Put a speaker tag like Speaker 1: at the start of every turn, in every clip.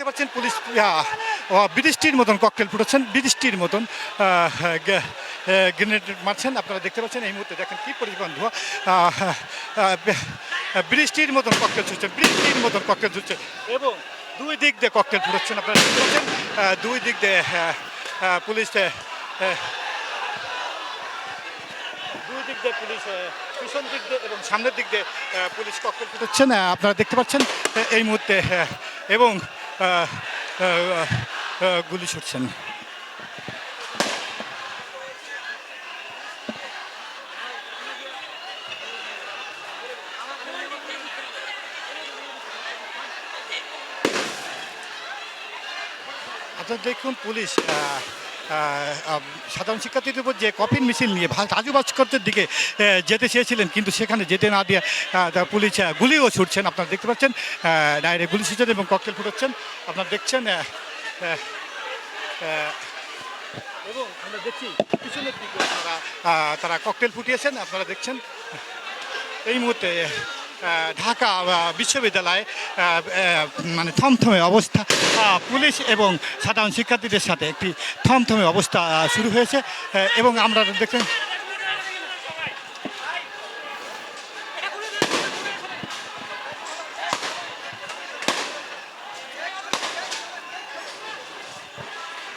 Speaker 1: দেখতে পাচ্ছেন পুলিশ বৃষ্টির মতন ককটেল ফুটেছেন বৃষ্টির মতন গ্রেনেড মারছেন। আপনারা দেখতে পাচ্ছেন এই মুহূর্তে দেখেন কি পরিমাণ ধোয়া। বৃষ্টির মতন ককটেল ছুটছে বৃষ্টির মতন ককটেল ছুটছে। এবং দুই দিক দিয়ে ককটেল ফুটাচ্ছেন, আপনারা দেখতে পাচ্ছেন দুই দিক দিয়ে পুলিশ দুই দিক দিয়ে পুলিশ পিছন দিক দিয়ে এবং সামনের দিক দিয়ে পুলিশ ককটেল ফুটাচ্ছেন। আপনারা দেখতে পাচ্ছেন এই মুহূর্তে এবং গুলি ছুটছেন। আপনার দেখুন পুলিশ সাধারণ শিক্ষার্থীদের উপর যে কফিন মিছিল নিয়ে রাজু ভাস্কর্যের দিকে যেতে চেয়েছিলেন, কিন্তু সেখানে যেতে না দিয়ে পুলিশ গুলিও ছুটছেন। আপনারা দেখতে পাচ্ছেন ডাইরেক্ট গুলি ছুটছেন এবং ককটেল ফুটাচ্ছেন। আপনারা দেখছেন এবং আমরা দেখছি, পিছনের দিকে তারা তারা ককটেল ফুটিয়েছেন, আপনারা দেখছেন। এই মুহূর্তে ঢাকা বিশ্ববিদ্যালয়ে মানে থমথমে অবস্থা পুলিশ এবং সাধারণ শিক্ষার্থীদের সাথে একটি থমথমে অবস্থা শুরু হয়েছে এবং আমরা দেখলেন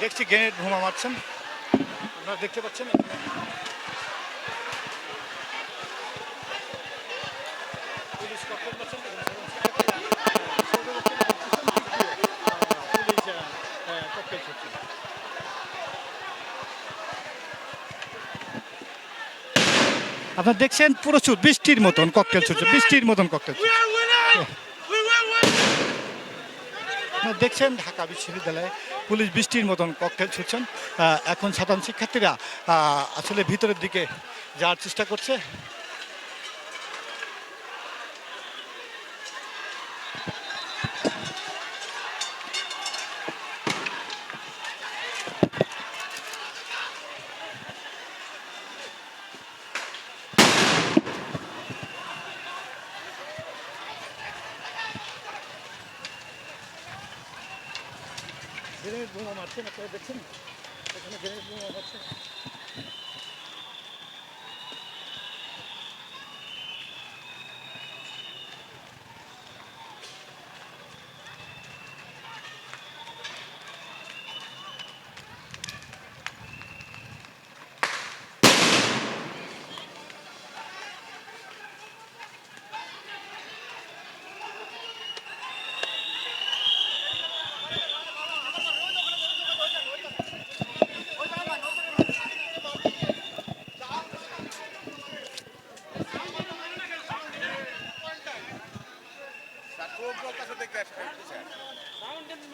Speaker 1: দেখছি গ্রেনেড বোমা মারছেন। আপনারা দেখতে পাচ্ছেন পুলিশ ককটেল মারছেন এবং সাধারণ শিক্ষার্থীরা, আহ, পুলিশ আহ, আহ, ককটেল ছুটছেন আপনারা দেখছেন প্রচুর বৃষ্টির মতন ককটেল ছুটছে বৃষ্টির মতন ককটেল আপনারা দেখছেন ঢাকা বিশ্ববিদ্যালয়ে পুলিশ বৃষ্টির মতন ককটেল ছুটছেন। এখন সাধারণ শিক্ষার্থীরা আসলে ভিতরের দিকে যাওয়ার চেষ্টা করছে। গ্রেনেড বোমা মারছেন আপনারা দেখছেন? এখানে গ্রেনেড বোমা মারছে
Speaker 2: যাওয়ার জায়গা দিতে হবে না কি বলছেন এই যাওয়ার জায়গা দিতে হবে না শুনে আছেন সাউন্ড করতে সাউন্ড করতে স্যার আপনি কি বলছেন শুনেন এই যাবেন এই বলে বলে যাওয়ার জায়গা
Speaker 1: আপনারা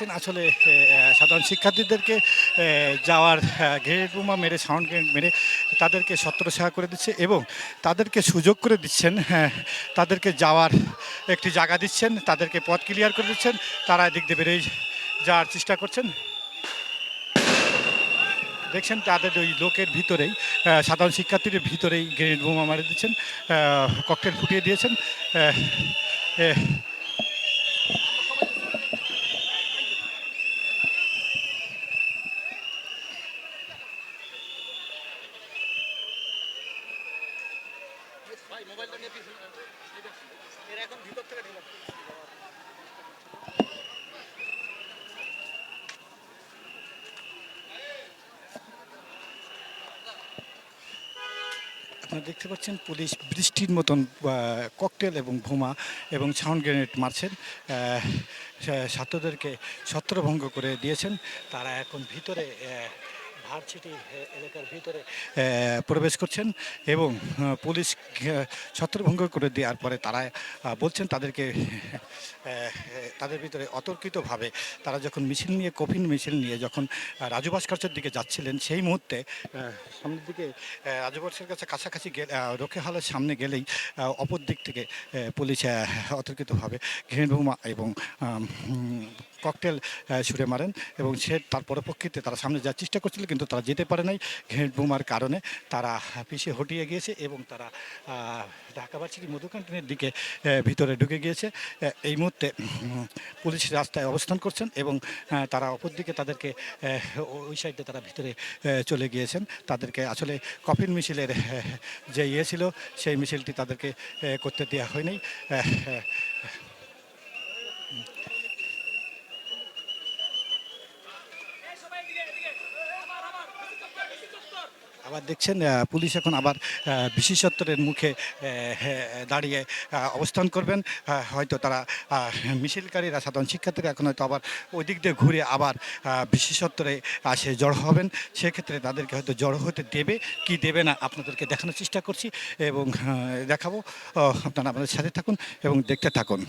Speaker 1: দেখছেন আসলে সাধারণ শিক্ষার্থীদেরকে যাওয়ার গ্রেনেড বোমা মেরে সাউন্ড গ্রেনেড মেরে তাদেরকে ছত্রছায়া করে দিচ্ছে এবং তাদেরকে সুযোগ করে দিচ্ছেন হ্যাঁ, তাদেরকে যাওয়ার একটি জায়গা দিচ্ছেন তাদেরকে পথ ক্লিয়ার করে দিচ্ছেন তারা এদিক দিয়ে বেরিয়ে যাওয়ার চেষ্টা করছেন। দেখছেন তাদের ওই লোকের ভিতরেই সাধারণ শিক্ষার্থীদের ভিতরেই গ্রেনেড বোমা মারি দিচ্ছেন ককটেল ফুটিয়ে দিয়েছেন আপনারা দেখতে পাচ্ছেন পুলিশ বৃষ্টির মতন ককটেল এবং ভোমা এবং সাউন্ড গ্রেনেড মারছেন। ছাত্রদেরকে ছত্রভঙ্গ করে দিয়েছেন। তারা এখন ভিতরে ভার্সিটি এলাকার ভিতরে। প্রবেশ করছেন এবং পুলিশ ছত্রভঙ্গ করে দেওয়ার পরে তারা বলছেন তাদেরকে তাদের ভিতরে অতর্কিতভাবে তারা যখন মিছিল নিয়ে, কফিন মিছিল নিয়ে যখন রাজু ভাস্কর্যের দিকে যাচ্ছিলেন, সেই মুহূর্তে সামনের দিকে রাজু ভাস্করের কাছে কাছাকাছি গেলে রক্ষে হলের সামনে গেলেই অপর দিক থেকে পুলিশ অতর্কিতভাবে ঘৃণ বোমা এবং ককটেল ছুড়ে মারেন এবং সে তার পরপক্ষিতে তারা সামনে যাওয়ার চেষ্টা করছিল কিন্তু তারা যেতে পারে নাই। ঘেঁট বোমার কারণে তারা পিছিয়ে হটিয়ে গিয়েছে এবং তারা ঢাকা মধু ক্যান্টিনের দিকে ভিতরে ঢুকে গিয়েছে। এই মুহূর্তে পুলিশ রাস্তায় অবস্থান করছেন এবং তারা অপর দিকে তাদেরকে ওই সাইডে তারা ভিতরে চলে গিয়েছেন। তাদেরকে আসলে কফিন মিছিলের যে ইয়ে ছিল, সেই মিছিলটি তাদেরকে করতে দেওয়া হয়নি। আবার দেখছেন পুলিশ এখন আবার আহ, বিশেষত্বরের মুখে দাঁড়িয়ে অবস্থান করবেন। হয়তো তারা মিছিলকারীরা সাধারণ শিক্ষার্থীরা এখন হয়তো আবার ওই দিক দিয়ে ঘুরে আবার বিশেষত্বরে আসে জড়ো হবেন। সেক্ষেত্রে তাদেরকে হয়তো জড়ো হতে দেবে কি দেবে না আপনাদেরকে দেখানোর চেষ্টা করছি এবং দেখাবো। আপনারা আমাদের সাথে থাকুন এবং দেখতে থাকুন।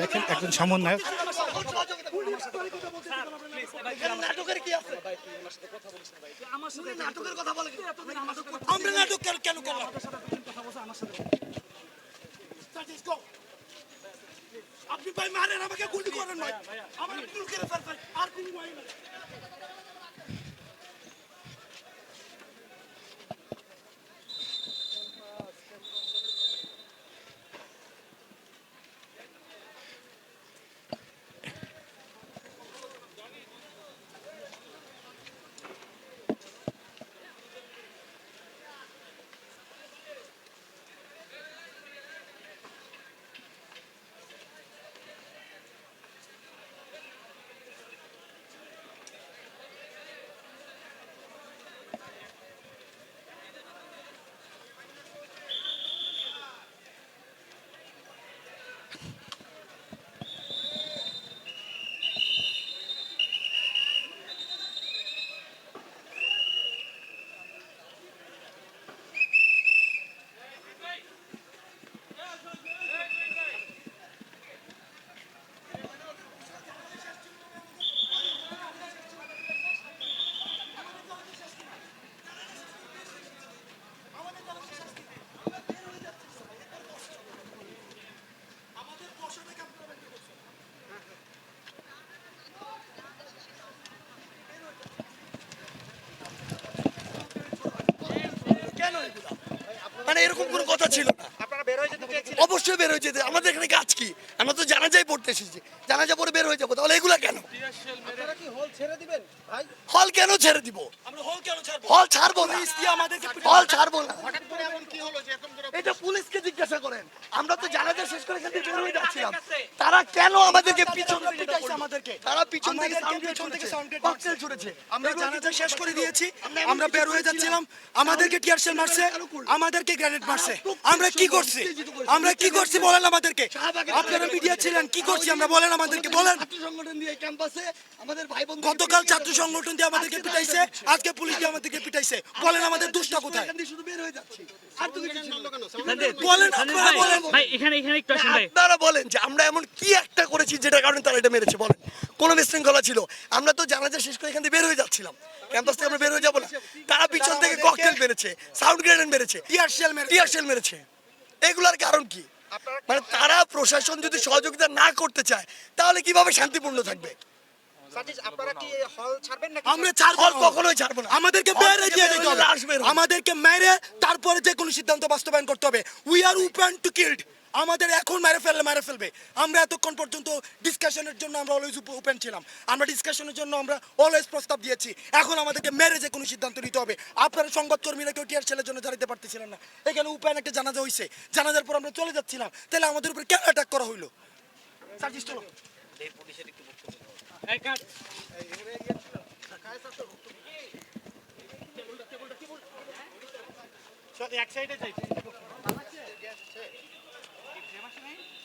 Speaker 1: দেখেন একজন সমন্বয়ক।
Speaker 2: নাটকের কি আছে? উনি নাটকের কথা বলে আমরা নাটক কেন কেন করলাম. আপনি ভাই মারেন আমাকে গুলি করেন ভাই। আমার আর কোনো ভয় নাই। কেন এগুলা? মানে এরকম কোনো কথা ছিল না। অবশ্যই বের হয়ে যেতে। আমাদের এখানে কাজ কি? আমরা তো জানাজাই পড়তে এসেছি। জানাজা পরে বের হয়ে যাব। তাহলে এগুলা কেন? হল কেন ছেড়ে দিব? হল ছাড়বো? না। হল ছাড়বো না। এটা পুলিশকে জিজ্ঞাসা করেন। আমরা তো জানাজা শেষ করে এখান থেকে বের হয়ে যাচ্ছিলাম। তারা কেন আমাদেরকে পিছন থেকে আমাদেরকে তারা পিছন থেকে সাউন্ড পিছন থেকে সাউন্ড ককটেল ছুড়েছে
Speaker 3: আমরা জানাজা শেষ করে দিয়েছি। আমরা বের হয়ে যাচ্ছিলাম। আমাদেরকে টিয়ার শেল মারছে। আমাদেরকে গ্রেনেড মারছে। আমরা কি করছি? আমরা কি করছি বলেন আমাদেরকে। আপনারা মিডিয়া ছিলেন কি করছি। আমরা বলেন আমাদেরকে বলেন।
Speaker 2: ছাত্র সংগঠন দিয়ে ক্যাম্পাসে আমাদের ভাই বোন
Speaker 3: গতকাল ছাত্র সংগঠন দিয়ে আমাদেরকে পিটাইছে। আজকে পুলিশ দিয়ে আমাদেরকে পিটাইছে। বলেন আমাদের দুষ্টা কোথায়?
Speaker 2: শুধু বের হয়ে যাচ্ছি। আর তো কিছু ছিল না।
Speaker 3: বলেন আপনারা বলেন।
Speaker 4: ভাই এখানে এখানে একটু আসেন ভাই।
Speaker 2: আপনারা বলেন যে আমরা এমন কি একটা করেছি যেটা কারণে তারা এটা মেরেছে বলেন। কোন বিশৃঙ্খলা ছিল। আমরা তো জানাজা শেষ করে এখান থেকে বের হয়ে যাচ্ছিলাম। ক্যাম্পাস থেকে আমরা বের হয়ে যাব না। তারা পিছন থেকে ককটেল মেরেছে সাউন্ড গ্রেনেড মেরেছে
Speaker 3: টিয়ার শেল মেরে
Speaker 2: টিয়ার শেল মেরেছে। এগুলার কারণ কি? মানে তারা প্রশাসন যদি সহযোগিতা না করতে চায় তাহলে কীভাবে শান্তিপূর্ণ থাকবে।
Speaker 3: আমাদেরকে মেরে তারপরে যে কোনো সিদ্ধান্ত বাস্তবায়ন করতে হবে। We are open to killed আমাদের এখন মেরে ফেললে মেরে ফেলবে। আমরা এতক্ষণ পর্যন্ত ডিসকাশনের জন্য আমরা অলওয়েজ ওপেন ছিলাম। আমরা ডিসকাশনের জন্য আমরা অলওয়েজ প্রস্তাব দিয়েছি। এখন আমাদেরকে মেরে যে কোনো সিদ্ধান্ত নিতে হবে। আপনারা সংবাদকর্মীরা কেউ টিয়ার ছেলের জন্য জানাতে পারতেছিলেন না। এখানে উপায়ন একটা জানাজা হয়েছে জানাজার পর আমরা চলে যাচ্ছিলাম। তাহলে আমাদের উপরে কেন অ্যাটাক করা হইল।
Speaker 1: এক সাইডে যাই। time.